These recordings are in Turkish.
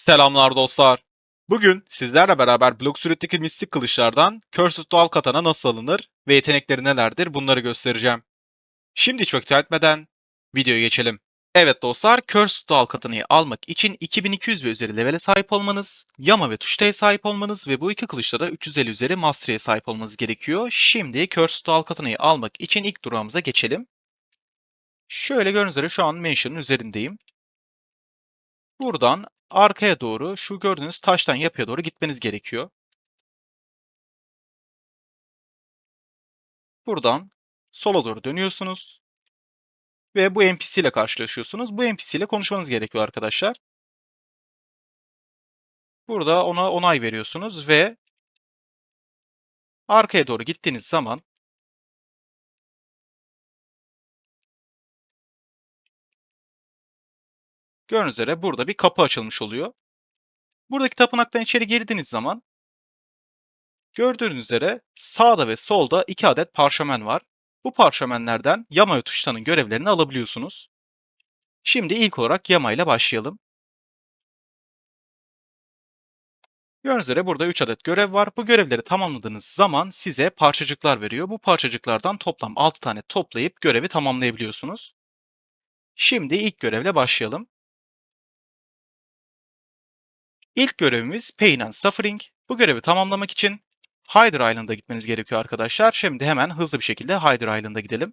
Selamlar dostlar. Bugün sizlerle beraber blok süretindeki mistik kılıçlardan Cursed Dual Katana nasıl alınır ve yetenekleri nelerdir bunları göstereceğim. Şimdi çok vakit etmeden videoya geçelim. Evet dostlar, Cursed Dual Katana'yı almak için 2200 ve üzeri levele sahip olmanız, Yama ve Tuşta'ya sahip olmanız ve bu iki kılıçta da 350 üzeri Mastery'e sahip olmanız gerekiyor. Şimdi Cursed Dual Katana'yı almak için ilk durağımıza geçelim. Şöyle gördüğünüz üzere şu an Mansion'ın üzerindeyim. Buradan arkaya doğru şu gördüğünüz taştan yapıya doğru gitmeniz gerekiyor. Buradan sola doğru dönüyorsunuz. Ve bu NPC ile karşılaşıyorsunuz. Bu NPC ile konuşmanız gerekiyor arkadaşlar. Burada ona onay veriyorsunuz ve arkaya doğru gittiğiniz zaman gördüğünüz üzere burada bir kapı açılmış oluyor. Buradaki tapınaktan içeri girdiğiniz zaman gördüğünüz üzere sağda ve solda iki adet parşömen var. Bu parşömenlerden Yama ve Tuşta'nın görevlerini alabiliyorsunuz. Şimdi ilk olarak Yama ile başlayalım. Gördüğünüz üzere burada 3 adet görev var. Bu görevleri tamamladığınız zaman size parçacıklar veriyor. Bu parçacıklardan toplam 6 tane toplayıp görevi tamamlayabiliyorsunuz. Şimdi ilk görevle başlayalım. İlk görevimiz Pain and Suffering. Bu görevi tamamlamak için Hydra Island'a gitmeniz gerekiyor arkadaşlar. Şimdi hemen hızlı bir şekilde Hydra Island'a gidelim.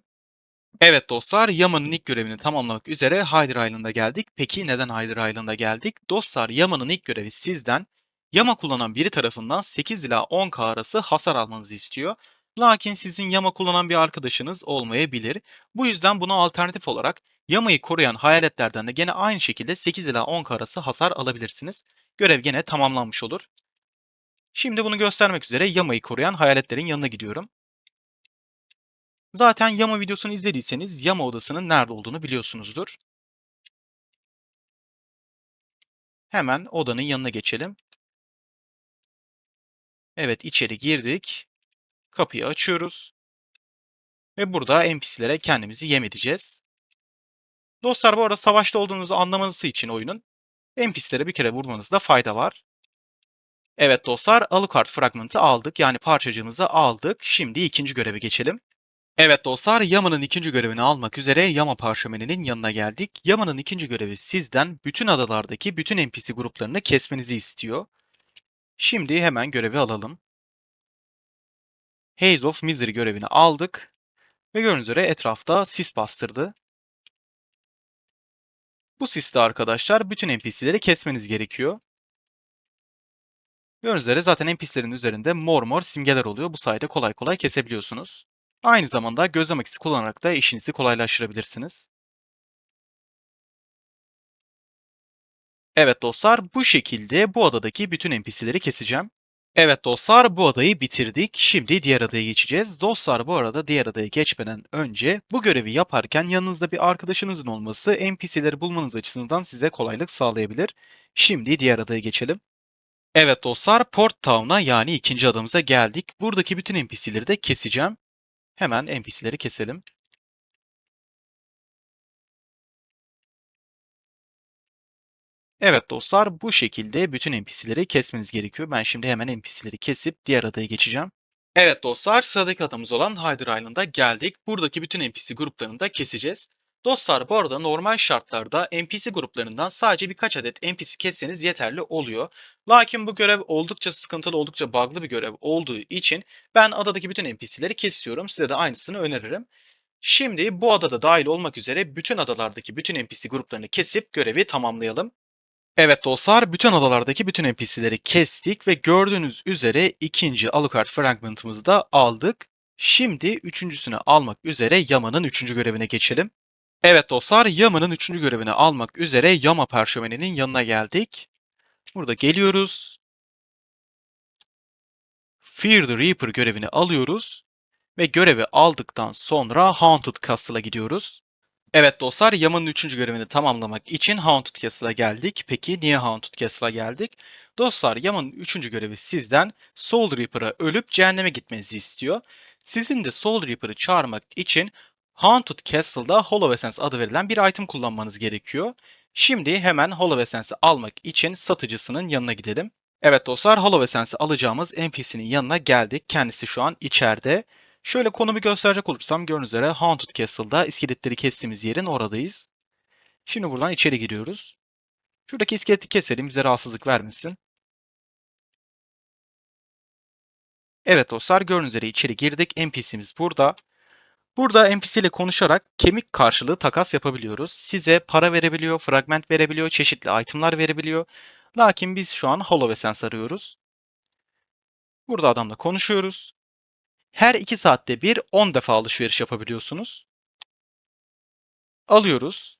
Evet dostlar, Yama'nın ilk görevini tamamlamak üzere Hydra Island'a geldik. Peki neden Hydra Island'a geldik? Dostlar, Yama'nın ilk görevi sizden Yama kullanan biri tarafından 8 ila 10k arası hasar almanızı istiyor. Lakin sizin Yama kullanan bir arkadaşınız olmayabilir. Bu yüzden buna alternatif olarak Yama'yı koruyan hayaletlerden de gene aynı şekilde 8 ila 10k arası hasar alabilirsiniz. Görev gene tamamlanmış olur. Şimdi bunu göstermek üzere Yama'yı koruyan hayaletlerin yanına gidiyorum. Zaten Yama videosunu izlediyseniz Yama odasının nerede olduğunu biliyorsunuzdur. Hemen odanın yanına geçelim. Evet içeri girdik. Kapıyı açıyoruz. Ve burada NPC'lere kendimizi yem edeceğiz. Dostlar bu arada savaşta olduğunuzu anlamanızı için oyunun NPC'lere bir kere vurmanızda fayda var. Evet dostlar Alucard fragmentı aldık yani parçacığımızı aldık. Şimdi ikinci göreve geçelim. Evet dostlar Yama'nın ikinci görevini almak üzere Yama parşömeninin yanına geldik. Yama'nın ikinci görevi sizden bütün adalardaki bütün NPC gruplarını kesmenizi istiyor. Şimdi hemen görevi alalım. Haze of Misery görevini aldık. Ve gördüğünüz üzere etrafta sis bastırdı. Bu siste arkadaşlar bütün NPC'leri kesmeniz gerekiyor. Gördüğünüz üzere zaten NPC'lerin üzerinde mor mor simgeler oluyor. Bu sayede kolay kolay kesebiliyorsunuz. Aynı zamanda gözlem akisi kullanarak da işinizi kolaylaştırabilirsiniz. Evet dostlar bu şekilde bu adadaki bütün NPC'leri keseceğim. Evet dostlar bu adayı bitirdik. Şimdi diğer adaya geçeceğiz. Dostlar bu arada diğer adaya geçmeden önce bu görevi yaparken yanınızda bir arkadaşınızın olması NPC'leri bulmanız açısından size kolaylık sağlayabilir. Şimdi diğer adaya geçelim. Evet dostlar Port Town'a yani ikinci adamıza geldik. Buradaki bütün NPC'leri de keseceğim. Hemen NPC'leri keselim. Evet dostlar bu şekilde bütün NPC'leri kesmeniz gerekiyor. Ben şimdi hemen NPC'leri kesip diğer adaya geçeceğim. Evet dostlar sıradaki adamız olan Hydra Island'a geldik. Buradaki bütün NPC gruplarını da keseceğiz. Dostlar bu arada normal şartlarda NPC gruplarından sadece birkaç adet NPC kesseniz yeterli oluyor. Lakin bu görev oldukça sıkıntılı, oldukça bug'lı bir görev olduğu için ben adadaki bütün NPC'leri kesiyorum. Size de aynısını öneririm. Şimdi bu adada dahil olmak üzere bütün adalardaki bütün NPC gruplarını kesip görevi tamamlayalım. Evet dostlar, bütün adalardaki bütün NPC'leri kestik ve gördüğünüz üzere ikinci Alucard fragmentımızı da aldık. Şimdi üçüncüsünü almak üzere Yama'nın üçüncü görevine geçelim. Evet dostlar, Yama'nın üçüncü görevini almak üzere Yama parşömeninin yanına geldik. Burada geliyoruz. Fear the Reaper görevini alıyoruz. Ve görevi aldıktan sonra Haunted Castle'a gidiyoruz. Evet dostlar, Yama'nın üçüncü görevini tamamlamak için Haunted Castle'a geldik. Peki niye Haunted Castle'a geldik? Dostlar, Yama'nın üçüncü görevi sizden Soul Reaper'a ölüp cehenneme gitmenizi istiyor. Sizin de Soul Reaper'ı çağırmak için Haunted Castle'da Hollow Essence adı verilen bir item kullanmanız gerekiyor. Şimdi hemen HoloEssence'i almak için satıcısının yanına gidelim. Evet dostlar HoloEssence'i alacağımız NPC'nin yanına geldik. Kendisi şu an içeride. Şöyle konumu gösterecek olursam gördüğünüz üzere Haunted Castle'da iskeletleri kestiğimiz yerin oradayız. Şimdi buradan içeri giriyoruz. Şuradaki iskeleti keselim bize rahatsızlık vermesin. Evet dostlar gördüğünüz üzere içeri girdik. NPC'miz burada. Burada NPC ile konuşarak kemik karşılığı takas yapabiliyoruz. Size para verebiliyor, fragment verebiliyor, çeşitli itemlar verebiliyor. Lakin biz şu an HoloEssence arıyoruz. Burada adamla konuşuyoruz. Her 2 saatte bir 10 defa alışveriş yapabiliyorsunuz. Alıyoruz.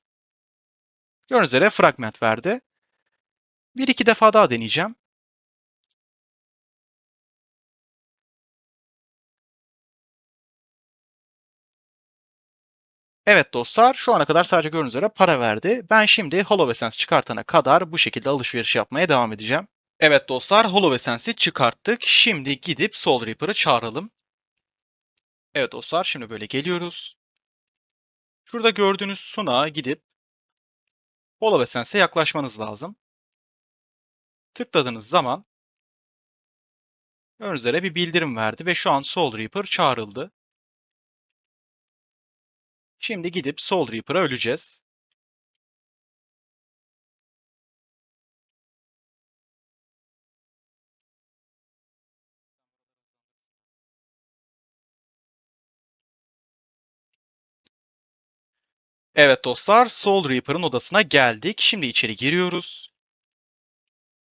Gördüğünüz üzere fragment verdi. Bir iki defa daha deneyeceğim. Evet dostlar, şu ana kadar sadece gördüğünüz üzere para verdi. Ben şimdi HoloEssence çıkartana kadar bu şekilde alışveriş yapmaya devam edeceğim. Evet dostlar, HoloEssence'i çıkarttık. Şimdi gidip Soul Reaper'ı çağıralım. Evet dostlar, şimdi böyle geliyoruz. Şurada gördüğünüz sunağa gidip HoloEssence'e yaklaşmanız lazım. Tıkladığınız zaman üzere bir bildirim verdi ve şu an Soul Reaper çağrıldı. Şimdi gidip Soul Reaper'a öleceğiz. Evet dostlar, Soul Reaper'ın odasına geldik. Şimdi içeri giriyoruz.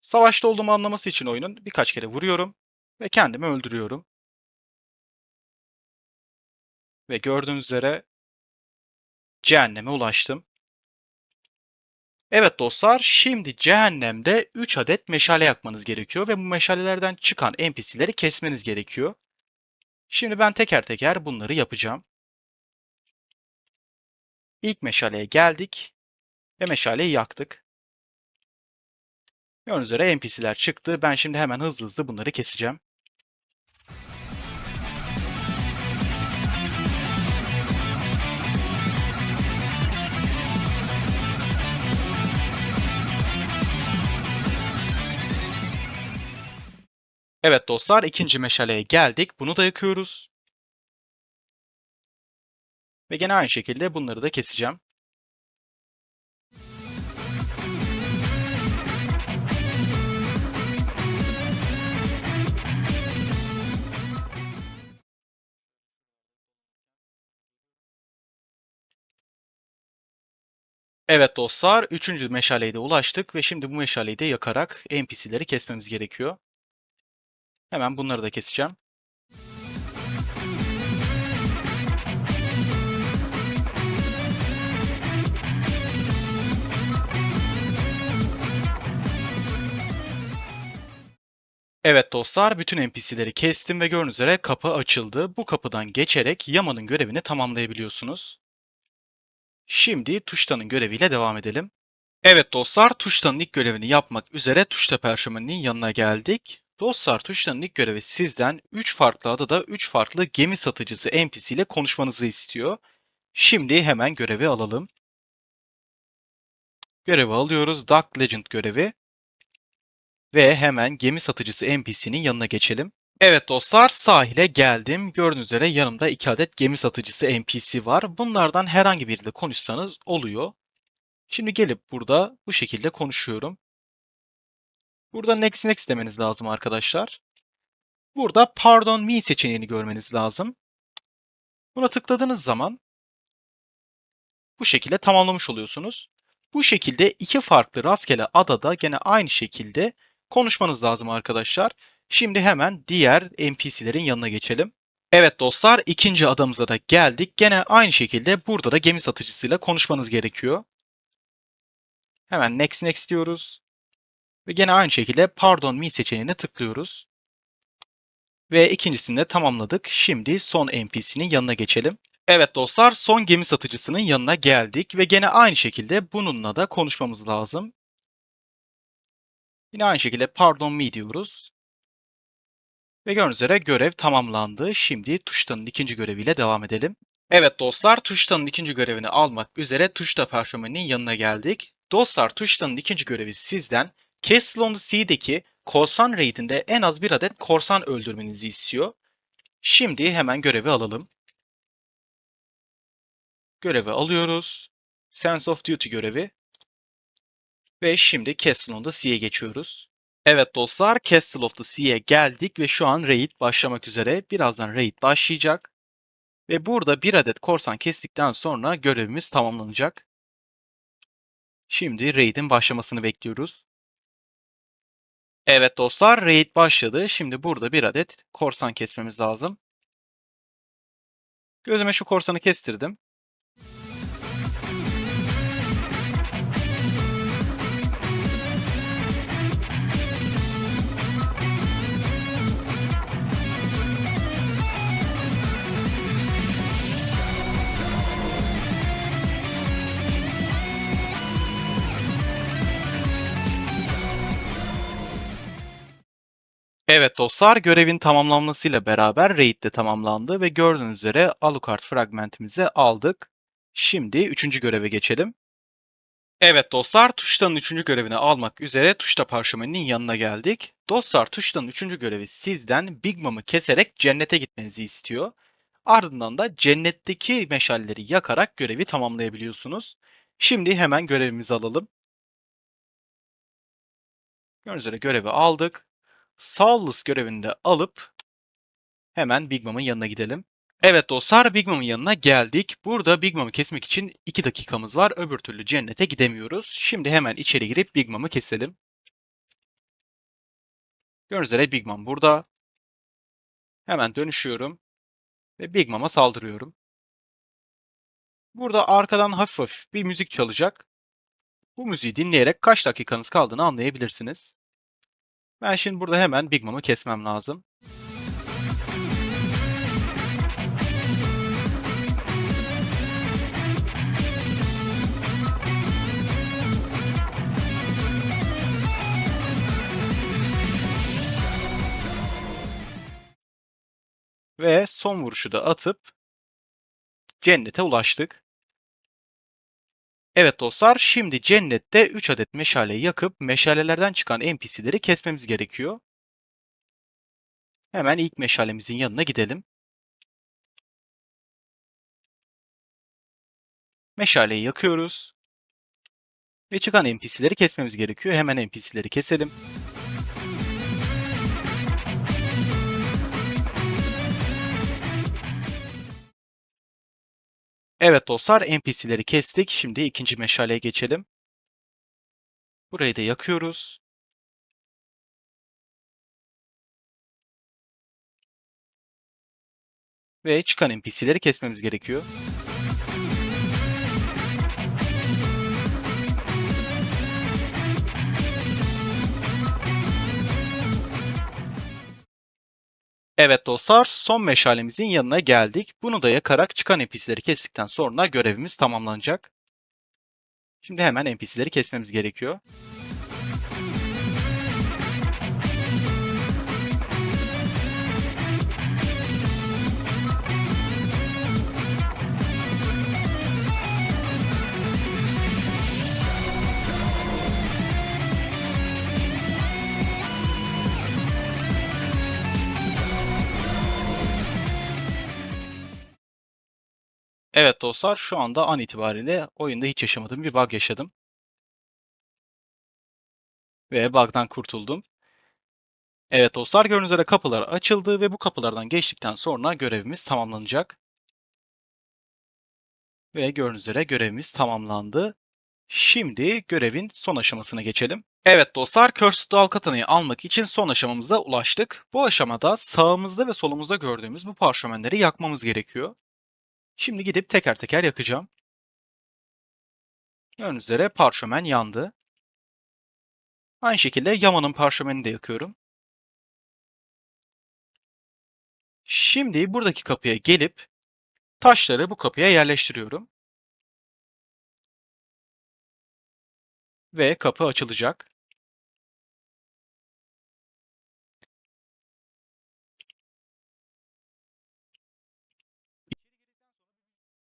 Savaşta olduğumu anlaması için oyunun birkaç kere vuruyorum ve kendimi öldürüyorum. Ve gördüğünüz üzere cehenneme ulaştım. Evet dostlar, şimdi cehennemde 3 adet meşale yakmanız gerekiyor ve bu meşalelerden çıkan NPC'leri kesmeniz gerekiyor. Şimdi ben teker teker bunları yapacağım. İlk meşaleye geldik ve meşaleyi yaktık. Gördüğünüz üzere NPC'ler çıktı. Ben şimdi hemen hızlı hızlı bunları keseceğim. Evet dostlar ikinci meşaleye geldik. Bunu da yakıyoruz. Ve gene aynı şekilde bunları da keseceğim. Evet dostlar, üçüncü meşaleye de ulaştık ve şimdi bu meşaleyi de yakarak NPC'leri kesmemiz gerekiyor. Hemen bunları da keseceğim. Evet dostlar, bütün NPC'leri kestim ve gördüğünüz üzere kapı açıldı. Bu kapıdan geçerek Yama'nın görevini tamamlayabiliyorsunuz. Şimdi Tuşta'nın göreviyle devam edelim. Evet dostlar, Tuşta'nın ilk görevini yapmak üzere Tuşta personelinin yanına geldik. Dostlar Tuşta'nın ilk görevi sizden 3 farklı adada 3 farklı gemi satıcısı NPC ile konuşmanızı istiyor. Şimdi hemen görevi alalım. Görevi alıyoruz. Dark Legend görevi. Ve hemen gemi satıcısı NPC'nin yanına geçelim. Evet dostlar sahile geldim. Gördüğünüz üzere yanımda 2 adet gemi satıcısı NPC var. Bunlardan herhangi biriyle konuşsanız oluyor. Şimdi gelip burada bu şekilde konuşuyorum. Burada next next demeniz lazım arkadaşlar. Burada pardon me seçeneğini görmeniz lazım. Buna tıkladığınız zaman bu şekilde tamamlamış oluyorsunuz. Bu şekilde iki farklı rastgele adada gene aynı şekilde konuşmanız lazım arkadaşlar. Şimdi hemen diğer NPC'lerin yanına geçelim. Evet dostlar ikinci adamıza da geldik. Gene aynı şekilde burada da gemi satıcısıyla konuşmanız gerekiyor. Hemen next next diyoruz. Ve gene aynı şekilde pardon me seçeneğine tıklıyoruz. Ve ikincisini de tamamladık. Şimdi son NPC'nin yanına geçelim. Evet dostlar son gemi satıcısının yanına geldik ve gene aynı şekilde bununla da konuşmamız lazım. Yine aynı şekilde pardon me diyoruz. Ve gördüğünüz üzere görev tamamlandı. Şimdi Tuşta'nın ikinci göreviyle devam edelim. Evet dostlar Tuşta'nın ikinci görevini almak üzere Tuşta personelinin yanına geldik. Dostlar tuşlanın ikinci görevi sizden Castle on the Sea'deki korsan raidinde en az bir adet korsan öldürmenizi istiyor. Şimdi hemen görevi alalım. Görevi alıyoruz. Sense of Duty görevi. Ve şimdi Castle on the Sea'ye geçiyoruz. Evet dostlar Castle of the Sea'ye geldik ve şu an raid başlamak üzere. Birazdan raid başlayacak. Ve burada bir adet korsan kestikten sonra görevimiz tamamlanacak. Şimdi raid'in başlamasını bekliyoruz. Evet dostlar raid başladı. Şimdi burada bir adet korsan kesmemiz lazım. Gözüme şu korsanı kestirdim. Evet dostlar görevin tamamlanmasıyla beraber raid de tamamlandı ve gördüğünüz üzere Alucard fragmentimizi aldık. Şimdi üçüncü göreve geçelim. Evet dostlar tuştanın üçüncü görevini almak üzere tuşta parşömeninin yanına geldik. Dostlar tuştanın üçüncü görevi sizden Big Mom'u keserek cennete gitmenizi istiyor. Ardından da cennetteki meşalleri yakarak görevi tamamlayabiliyorsunuz. Şimdi hemen görevimizi alalım. Gördüğünüz üzere görevi aldık. Saulus görevini de alıp hemen Big Mom'un yanına gidelim. Evet dostlar Big Mom'un yanına geldik. Burada Big Mom'u kesmek için 2 dakikamız var. Öbür türlü cennete gidemiyoruz. Şimdi hemen içeri girip Big Mom'u keselim. Gördüğünüz üzere Big Mom burada. Hemen dönüşüyorum. Ve Big Mom'a saldırıyorum. Burada arkadan hafif hafif bir müzik çalacak. Bu müziği dinleyerek kaç dakikanız kaldığını anlayabilirsiniz. Ben şimdi burada hemen Big Mom'u kesmem lazım. Ve son vuruşu da atıp cennete ulaştık. Evet dostlar, şimdi cennette 3 adet meşale yakıp meşalelerden çıkan NPC'leri kesmemiz gerekiyor. Hemen ilk meşalemizin yanına gidelim. Meşaleyi yakıyoruz. Ve çıkan NPC'leri kesmemiz gerekiyor. Hemen NPC'leri keselim. Evet dostlar NPC'leri kestik. Şimdi ikinci meşaleye geçelim. Burayı da yakıyoruz. Ve çıkan NPC'leri kesmemiz gerekiyor. Evet dostlar, son meşalemizin yanına geldik. Bunu da yakarak çıkan NPC'leri kestikten sonra görevimiz tamamlanacak. Şimdi hemen NPC'leri kesmemiz gerekiyor. Evet dostlar, şu anda an itibariyle oyunda hiç yaşamadığım bir bug yaşadım. Ve bug'dan kurtuldum. Evet dostlar, gördüğünüz üzere kapılar açıldı ve bu kapılardan geçtikten sonra görevimiz tamamlanacak. Ve gördüğünüz üzere görevimiz tamamlandı. Şimdi görevin son aşamasına geçelim. Evet dostlar, Cursed Dal Katana'yı almak için son aşamamıza ulaştık. Bu aşamada sağımızda ve solumuzda gördüğümüz bu parşömenleri yakmamız gerekiyor. Şimdi gidip teker teker yakacağım. Gördüğünüz üzere parşömen yandı. Aynı şekilde Yaman'ın parşömenini de yakıyorum. Şimdi buradaki kapıya gelip taşları bu kapıya yerleştiriyorum. Ve kapı açılacak.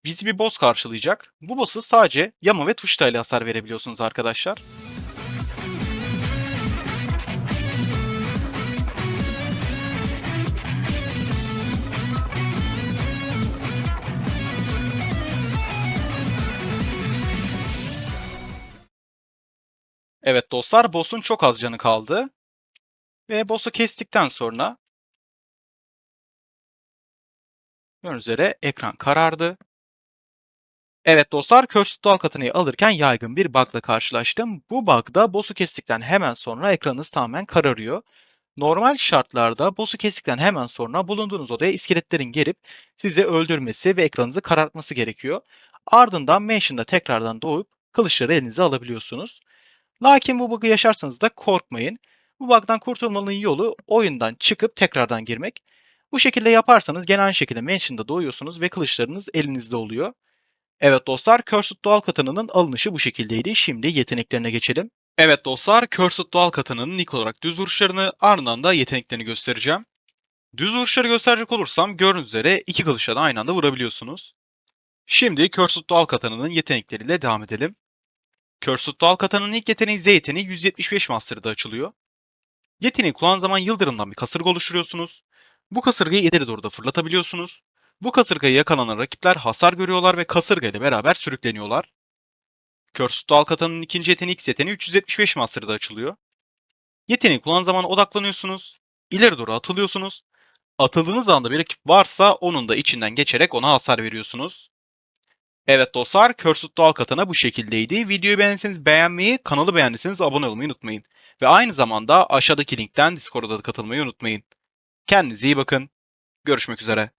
Bizi bir boss karşılayacak. Bu boss'u sadece yama ve tuştayla hasar verebiliyorsunuz arkadaşlar. Evet dostlar, boss'un çok az canı kaldı. Ve boss'u kestikten sonra gördüğünüz üzere ekran karardı. Evet dostlar, Cursed Dual Katana'yı alırken yaygın bir bug'la karşılaştım. Bu bug'da boss'u kestikten hemen sonra ekranınız tamamen kararıyor. Normal şartlarda boss'u kestikten hemen sonra bulunduğunuz odaya iskeletlerin gelip sizi öldürmesi ve ekranınızı karartması gerekiyor. Ardından Mansion'da tekrardan doğup kılıçları elinize alabiliyorsunuz. Lakin bu bug'ı yaşarsanız da korkmayın. Bu bug'dan kurtulmanın yolu oyundan çıkıp tekrardan girmek. Bu şekilde yaparsanız gene aynı şekilde Mansion'da doğuyorsunuz ve kılıçlarınız elinizde oluyor. Evet dostlar, Cursed Dual Katana'nın alınışı bu şekildeydi. Şimdi yeteneklerine geçelim. Evet dostlar, Cursed Dual Katana'nın ilk olarak düz vuruşlarını ardından da yeteneklerini göstereceğim. Düz vuruşları gösterecek olursam gördüğünüz üzere iki kılıçla da aynı anda vurabiliyorsunuz. Şimdi Cursed Dual Katana'nın yetenekleriyle devam edelim. Cursed Dual Katana'nın ilk yeteneği Z yeteneği 175 Master'da açılıyor. Yeteneği kullanan zaman yıldırımdan bir kasırga oluşturuyorsunuz. Bu kasırgayı ileri doğru da fırlatabiliyorsunuz. Bu kasırgayı yakalanan rakipler hasar görüyorlar ve kasırga ile beraber sürükleniyorlar. Cursed Dual Katana'nın ikinci yeteneği X yeteneği 375 Master'da açılıyor. Yeteneği kullanan zaman odaklanıyorsunuz. İleri doğru atılıyorsunuz. Atıldığınız anda bir rakip varsa onun da içinden geçerek ona hasar veriyorsunuz. Evet dostlar, Cursed Dual Katana bu şekildeydi. Videoyu beğendiyseniz beğenmeyi, kanalı beğendiyseniz abone olmayı unutmayın. Ve aynı zamanda aşağıdaki linkten Discord'a da katılmayı unutmayın. Kendinize iyi bakın. Görüşmek üzere.